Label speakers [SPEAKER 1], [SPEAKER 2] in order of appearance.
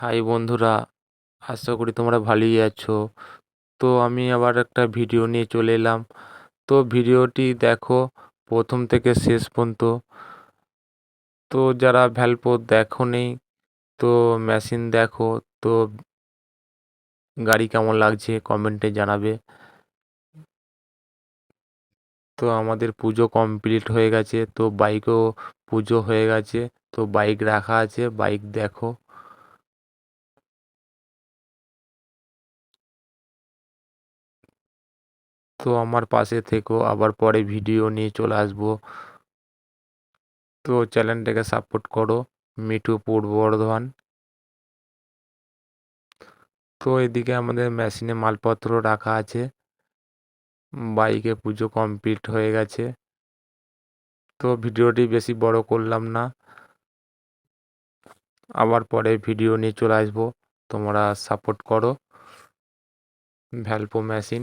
[SPEAKER 1] High বন্ধুরা, আশা করি তোমরা ভালোই আছো। তো আমি আবার একটা ভিডিও নিয়ে চলে এলাম। তো ভিডিওটি দেখো প্রথম থেকে শেষ পর্যন্ত। তো যারা ভ্যালপো দেখো নেই তো মেশিন দেখো, তো গাড়ি কেমন লাগছে কমেন্টে জানাবে। তো আমাদের পুজো কমপ্লিট হয়ে গেছে, তো বাইকও পুজো হয়ে গেছে, তো বাইক রাখা আছে বাইক দেখো। তো আমার পাশে থেকো, আবার পরে ভিডিও নিয়ে চলে আসব। তো চ্যানেলটাকে সাপোর্ট করো, মিঠু পূর্ব বর্ধমান তো এদিকে আমাদের মেশিনে মালপত্র রাখা আছে। বাইকে পুজো কমপ্লিট হয়ে গেছে। তো ভিডিওটি বেশি বড় করলাম না। আবার পরে ভিডিও নিয়ে চলে আসব। তোমরা সাপোর্ট করো। ভ্যালপো মেশিন।